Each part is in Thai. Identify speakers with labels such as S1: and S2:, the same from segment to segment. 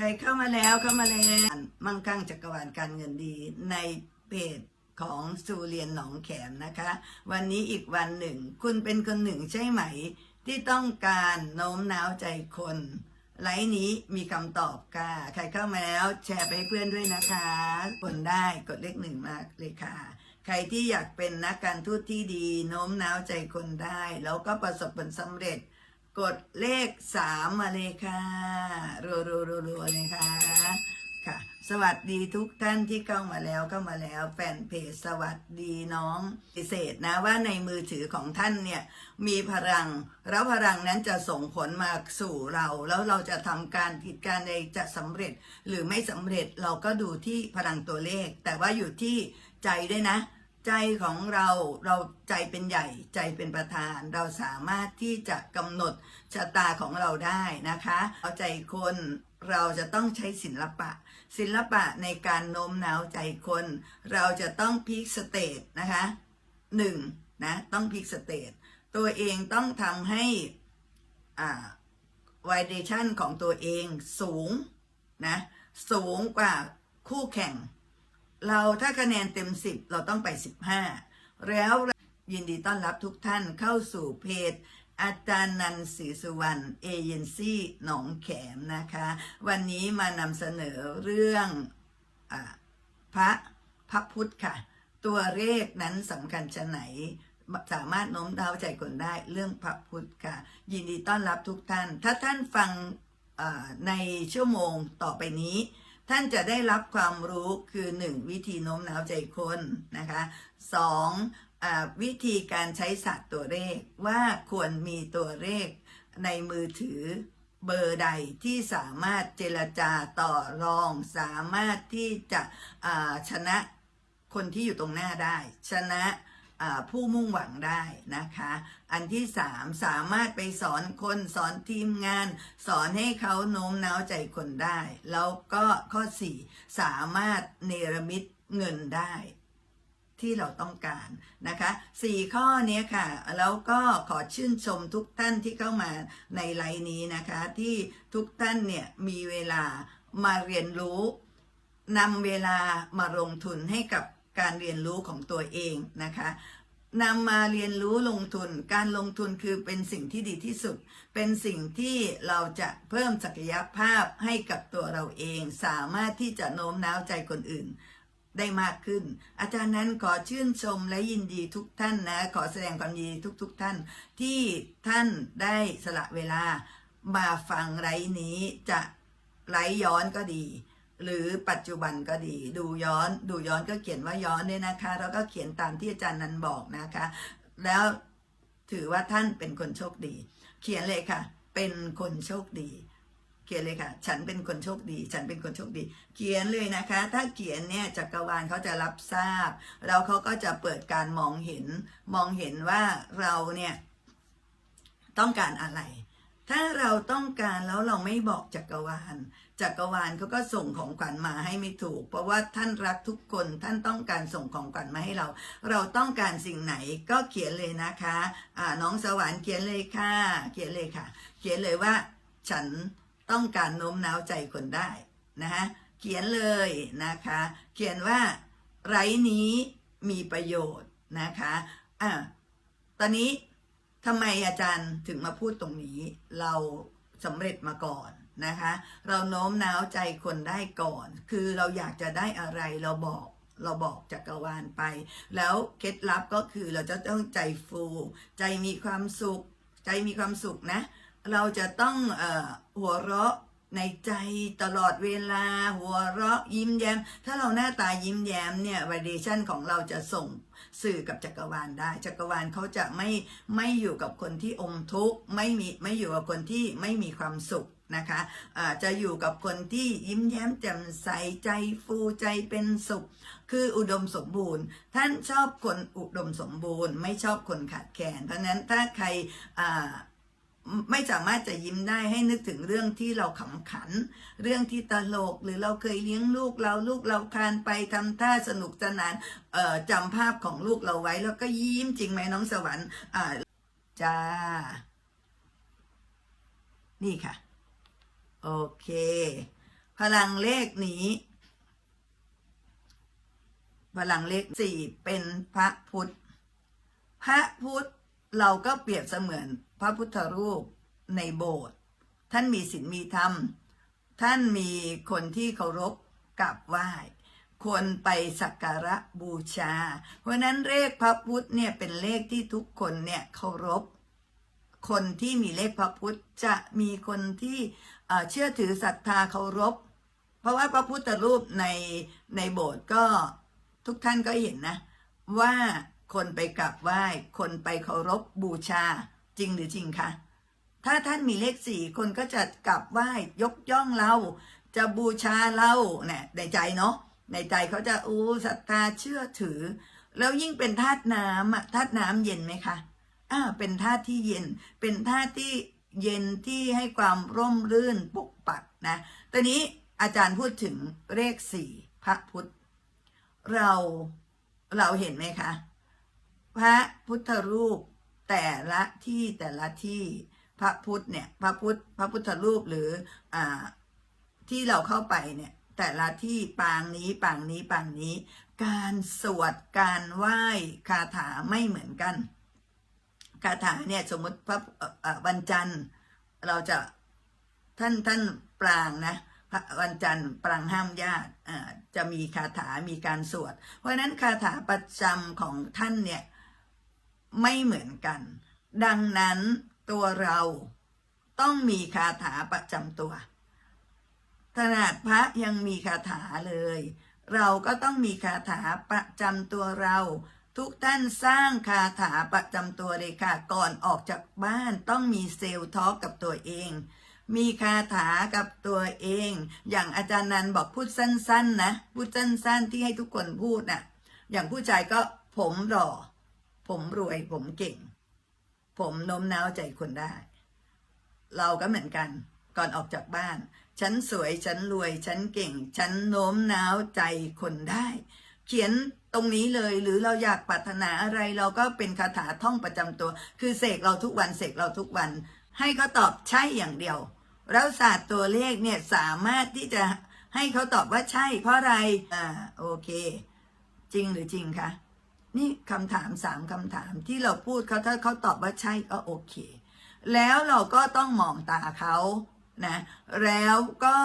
S1: ครเข้ามาแล้วเข้ามาแล้ว มั่งคั่งจักรวาลการเงินดีในเพจของสูเรียนหนองแขมนะคะ วันนี้อีกวันหนึ่ง คุณเป็นคนหนึ่งใช่ไหม ที่ต้องการโน้มน้าวใจคนไลฟ์นี้มีคำตอบค่ะใครเข้ามาแล้วแชร์ไปให้เพื่อนด้วยนะคะกดได้กดเลขหนึ่งมาเลยค่ะ ใครที่อยากเป็นนักการทูตที่ดีโน้มน้าวใจคนได้ แล้วก็ประสบผลสำเร็จ กดเลขสามมาเลยค่ะรัวรัวรัวรัวเลยค่ะค่ะ สวัสดีทุกท่านที่เข้ามาแล้วเข้ามาแล้วแฟนเพจสวัสดีน้องพิเศษนะว่าในมือถือของท่านเนี่ยมีพลัง แล้วพลังนั้นจะส่งผลมาสู่เรา แล้วเราจะทำการกิจการใดจะสำเร็จหรือไม่สำเร็จเราก็ดูที่พลังตัวเลข แต่ว่าอยู่ที่ใจด้วยนะ ใจของเราเราใจเป็นใหญ่ใจเป็นประธาน เราสามารถที่จะกำหนดชะตาของเราได้นะคะ เอาใจคนเราจะต้องใช้ศิลปะ ศิลปะในการโน้มน้าวใจคน เราจะต้องพีคสเตทนะคะหนึ่งนะต้องพีคสเตทตัวเองต้องทำให้อ่า validation ของตัวเองสูงนะสูงกว่าคู่แข่ง เราถ้าคะแนนเต็ม 10 เราต้องไป 15 แล้วยินดีต้อนรับทุกท่านเข้าสู่เพจ อาจารย์นันท์ศรีสุวรรณเอเจนซี่หนองแขมนะคะ วันนี้มานำเสนอเรื่องอพระพระพุทธค่ะ ตัวเลขนั้นสำคัญชะไหนสามารถโน้มน้าวใจคนได้เรื่องพระพุทธค่ะ ยินดีต้อนรับทุกท่าน ถ้าท่านฟังในชั่วโมงต่อไปนี้ ท่านจะได้รับความรู้คือ 1. วิธีโน้มน้าวใจคนนะคะสองวิธีการใช้ศาสตร์ตัวเลขว่าควรมีตัวเลขในมือถือเบอร์ใดที่สามารถเจรจาต่อรอง สามารถที่จะชนะคนที่อยู่ตรงหน้าได้ ชนะ ผู้มุ่งหวังได้นะคะ อันที่สามสามารถไปสอนคนสอนทีมงาน สอนให้เขาโน้มน้าวใจคนได้ แล้วก็ข้อสี่สามารถเนรมิตเงินได้ที่เราต้องการนะคะสี่ข้อเนี้ยค่ะ แล้วก็ขอชื่นชมทุกท่านที่เข้ามาในไลน์นี้นะคะ ที่ทุกท่านเนี่ยมีเวลามาเรียนรู้นำเวลามาลงทุนให้กับ การเรียนรู้ของตัวเองนะคะนำมาเรียนรู้ลงทุน การลงทุนคือเป็นสิ่งที่ดีที่สุด เป็นสิ่งที่เราจะเพิ่มศักยภาพให้กับตัวเราเอง สามารถที่จะโน้มน้าวใจคนอื่นได้มากขึ้น อาจารย์นั้นขอชื่นชมและยินดีทุกท่านนะ ขอแสดงความยินดีทุกๆทท่าน ที่ท่านได้สละเวลามาฟังไลฟ์นี้จะไลย้อนก็ดี หรือปัจจุบันก็ดี ดูย้อนดูย้อนก็เขียนว่าย้อนเนี่ยนะคะ แล้วก็เขียนตามที่อาจารย์นั้นบอกนะคะ แล้วถือว่าท่านเป็นคนโชคดี เขียนเลยค่ะ เป็นคนโชคดี เขียนเลยค่ะ ฉันเป็นคนโชคดี ฉันเป็นคนโชคดี เขียนเลยนะคะ ถ้าเขียนเนี่ยจักรวาลเขาจะรับทราบ แล้วเขาก็จะเปิดการมองเห็น มองเห็นว่าเราเนี่ยต้องการอะไร ถ้าเราต้องการแล้วเราไม่บอกจักรวาล จักรวาลเขาก็ส่งของขวัญมาให้ไม่ถูก เพราะว่าท่านรักทุกคนท่านต้องการส่งของขวัญมาให้เรา เราต้องการสิ่งไหนก็เขียนเลยนะคะอ่าน้องสวรรค์เขียนเลยค่ะ เขียนเลยค่ะ เขียนเลยว่า ฉันต้องการโน้มน้าวใจคนได้นะฮะเขียนเลยนะคะ เขียนว่าไรนี้มีประโยชน์นะคะอะตอนนี้ ทำไมอาจารย์ถึงมาพูดตรงนี้เราสำเร็จมาก่อนนะคะ เราโน้มน้าวใจคนได้ก่อน คือเราอยากจะได้อะไรเราบอกเราบอกจักรวาลไป แล้วเคล็ดลับก็คือเราจะต้องใจฟู ใจมีความสุข ใจมีความสุขนะ เราจะต้องอหัวเราะในใจตลอดเวลา หัวเราะยิ้มแย้ม ถ้าเราหน้าตายิ้มแย้มเนี่ยวิเดชันของเราจะส่ง สื่อกับจักรวาลได้ จักรวาลเขาจะไม่ไม่อยู่กับคนที่อมทุกข์ไม่มีไม่อยู่กับคนที่ไม่มีความสุขนะคะะจะอยู่กับคนที่ยิ้มแย้มแจ่มใสใจฟูใจเป็นสุข คืออุดมสมบูรณ์ ท่านชอบคนอุดมสมบูรณ์ ไม่ชอบคนขาดแคลนเพราะนั้นถ้าใครอ ไม่สามารถจะยิ้มได้ให้นึกถึงเรื่องที่เราขำขัน เรื่องที่ตลกหรือเราเคยเลี้ยงลูกเราลูกเราคานไปทำท่าสนุกสนานเออจำภาพของลูกเราไว้ แล้วก็ยิ้มจริงไหมน้องสวรรค์อ่าจ้า นี่ค่ะ โอเค พลังเลขนี้ พลังเลขสี่เป็นพระพุทธ พระพุทธ เราก็เปรียบเสมือนพระพุทธรูปในโบสถ์ท่านมีศีลมีธรรม ท่านมีคนที่เคารพกราบไหว้คนไปสักการะบูชา เพราะนั้นเลขพระพุทธเนี่ยเป็นเลขที่ทุกคนเนี่ยเคารพ คนที่มีเลขพระพุทธจะมีคนที่เชื่อถือศรัทธาเคารพ เพราะว่าพระพุทธรูปในในโบสถ์ก็ทุกท่านก็เห็นนะว่า คนไปกราบไหว้ คนไปเคารพบูชาจริงหรือจริงคะถ้าท่านมีเลขสี่คนก็จะกราบไหว้ยกย่องเรา จะบูชาเราเนี่ยในใจเนาะในใจเขาจะอู้ศรัทธาเชื่อถือ แล้วยิ่งเป็นธาตุน้ำอะธาตุน้ำเย็นไหมคะอ่าเป็นธาตุที่เย็น เป็นธาตุที่เย็นที่ให้ความร่มรื่นปกปักนะตอนนี้อาจารย์พูดถึงเลขสี่พระพุทธ เราเราเห็นไหมคะ พระพุทธรูปแต่ละที่แต่ละที่พระพุทธเนี่ยพระพุทธพระพุทธรูปหรืออ่าที่เราเข้าไปเนี่ยแต่ละที่ปางนี้ปางนี้ปางนี้ การสวดการไหว้คาถาไม่เหมือนกันคาถาเนี่ยสมมติพระวันจันทร์เราจะท่านท่านปรางนะพระวันจันทร์ปรางห้ามญาติจะมีคาถามีการสวด เพราะฉะนั้นคาถาประจำของท่านเนี่ย ไม่เหมือนกัน ดังนั้นตัวเราต้องมีคาถาประจำตัวขนาดพระยังมีคาถาเลย เราก็ต้องมีคาถาประจำตัวเรา ทุกท่านสร้างคาถาประจำตัวเลยค่ะ ก่อนออกจากบ้านต้องมีเซลล์ทอกกับตัวเอง มีคาถากับตัวเอง อย่างอาจารย์นันบอกพูดสั้นๆนะพูดสั้นๆที่ให้ทุกคนพูดน่ะ อย่างผู้ชายก็ผมหล่อ ผมรวยผมเก่ง ผมโน้มน้าวใจคนได้ เราก็เหมือนกันก่อนออกจากบ้าน ฉันสวยฉันรวยฉันเก่ง ฉันโน้มน้าวใจคนได้ เขียนตรงนี้เลยหรือเราอยากปรารถนาอะไรเราก็เป็นคาถาท่องประจำตัว คือเสกเราทุกวันเสกเราทุกวัน ให้เขาตอบใช่อย่างเดียว แล้วศาสตร์ตัวเลขเนี่ยสามารถที่จะให้เขาตอบว่าใช่เพราะอะไรอ่าโอเค จริงหรือจริงคะ นี่คำถามสามคำถามที่เราพูดเขาถ้าเขาตอบว่าใช่ก็โอเค แล้วเราก็ต้องมองตาเขานะแล้วก็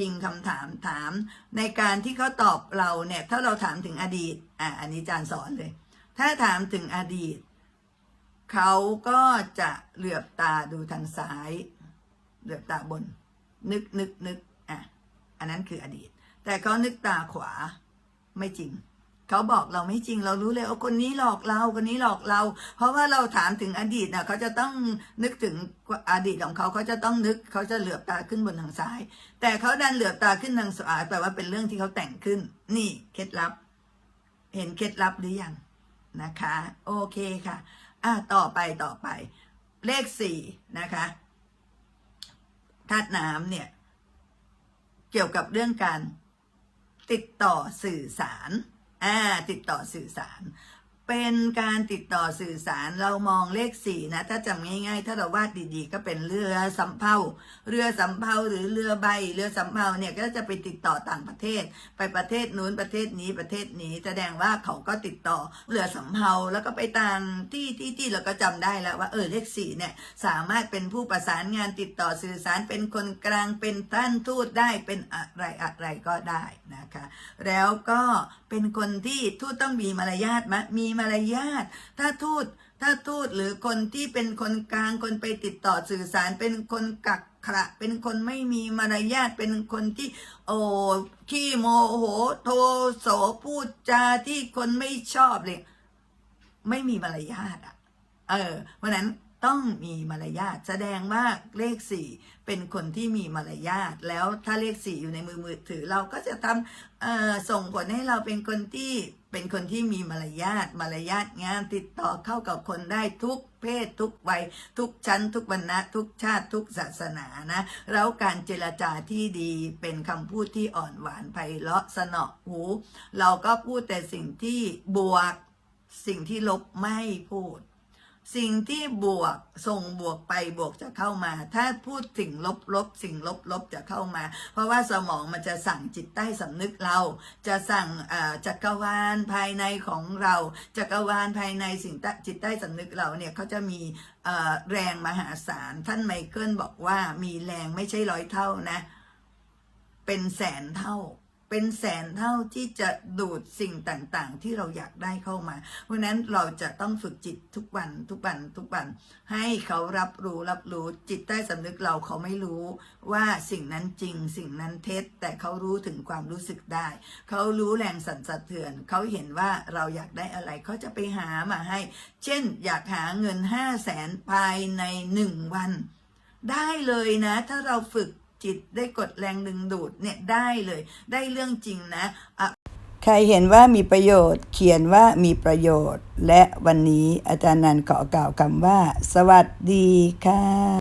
S1: ยิงคำถามถาม ในการที่เขาตอบเราเนี่ยถ้าเราถามถึงอดีตอะอันนี้อาจารย์สอนเลย ถ้าถามถึงอดีต เขาก็จะเหลือบตาดูทางซ้าย เหลือบตาบน นึกนึกนึกอะอันนั้นคืออดีต แต่เขานึกตาขวาไม่จริง เขาบอกเราไม่จริงเรารู้เลยว่าคนนี้หลอกเราคนนี้หลอกเรา เพราะว่าเราถามถึงอดีตนะเขาจะต้องนึกถึงอดีตของเขาเขาจะต้องนึกเขาจะเหลือบตาขึ้นบนทางซ้าย แต่เขาดันเหลือบตาขึ้นทางซ้ายแปลว่าเป็นเรื่องที่เขาแต่งขึ้น นี่เคล็ดลับ เห็นเคล็ดลับหรือยังนะคะ โอเคค่ะอะต่อไปต่อไป เลขสี่นะคะธาตุน้ำเนี่ย เกี่ยวกับเรื่องการติดต่อสื่อสาร อ่าติดต่อสื่อสาร เป็นการติดต่อสื่อสารเรามองเลขสี่นะ ถ้าจำง่ายๆ ถ้าเราวาดดีๆ ก็เป็นเรือสำเภาเรือสำเภาหรือเรือใบ เรือสำเภาเนี่ยก็จะไปติดต่อต่างประเทศ ไปประเทศนู้นประเทศนี้ประเทศนี้แสดงว่าเขาก็ติดต่อเรือสำเภาแล้วก็ไปต่างที่ที่ที่เราก็จำได้แล้วว่าเออเลขสี่เนี่ยสามารถเป็นผู้ประสานงานติดต่อสื่อสารเป็นคนกลางเป็นท่านทูตได้เป็นอะไรอะไรก็ได้นะคะ แล้วก็เป็นคนที่ทูตต้องมีมารยาทมะมีมารยาท ถ้าทูตถ้าทูตหรือคนที่เป็นคนกลางคนไปติดต่อสื่อสารเป็นคนกักขระเป็นคนไม่มีมารยาทเป็นคนที่ โอ้ขี้โมโหโทโสพูดจาที่คนไม่ชอบเลยไม่มีมารยาทอะ เออเพราะฉะนั้น ต้องมีมารยาทแสดงว่าเลขสี่เป็นคนที่มีมารยาทแล้วถ้าเลขสี่อยู่ในมือมือถือเราก็จะทำส่งผลให้เราเป็นคนที่เป็นคนที่มีมารยาทมารยาทงานติดต่อเข้ากับคนได้ทุกเพศทุกวัยทุกชั้น ทุกวรรณะทุกชาติทุกศาสนานะ แล้วการเจรจาที่ดีเป็นคำพูดที่อ่อนหวานไพเราะสนอหู เราก็พูดแต่สิ่งที่บวกสิ่งที่ลบไม่พูด สิ่งที่บวกส่งบวกไปบวกจะเข้ามา ถ้าพูดสิ่งลบลบสิ่งลบลบจะเข้ามา เพราะว่าสมองมันจะสั่งจิตใต้สำนึกเรา จะสั่งจักรวาลภายในของเรา จักรวาลภายในสิ่งจิตใต้สำนึกเราเนี่ยเขาจะมีแรงมหาศาล ท่านไมเคิลบอกว่ามีแรงไม่ใช่ร้อยเท่านะ เป็นแสนเท่า เป็นแสนเท่าที่จะดูดสิ่งต่างๆ ที่เราอยากได้เข้ามา เพราะนั้นเราจะต้องฝึกจิตทุกวันทุกวันทุกวัน ให้เขารับรู้รับรู้จิตใต้สำนึกเราเขาไม่รู้ว่าสิ่งนั้นจริง สิ่งนั้นเท็จ แต่เขารู้ถึงความรู้สึกได้ เขารู้แรงสั่นสะเทือน เขาเห็นว่าเราอยากได้อะไรเขาจะไปหามาให้ เช่น อยากหาเงินห้าแสนภายในหนึ่งวัน ได้เลยนะ ถ้าเราฝึก จิต ได้กดแรงดึงดูดเนี่ยได้เลย ได้เรื่องจริงนะะใครเห็นว่ามีประโยชน์ เขียนว่ามีประโยชน์ และวันนี้อาจารย์นันขอกล่าวคำว่า สวัสดีค่ะ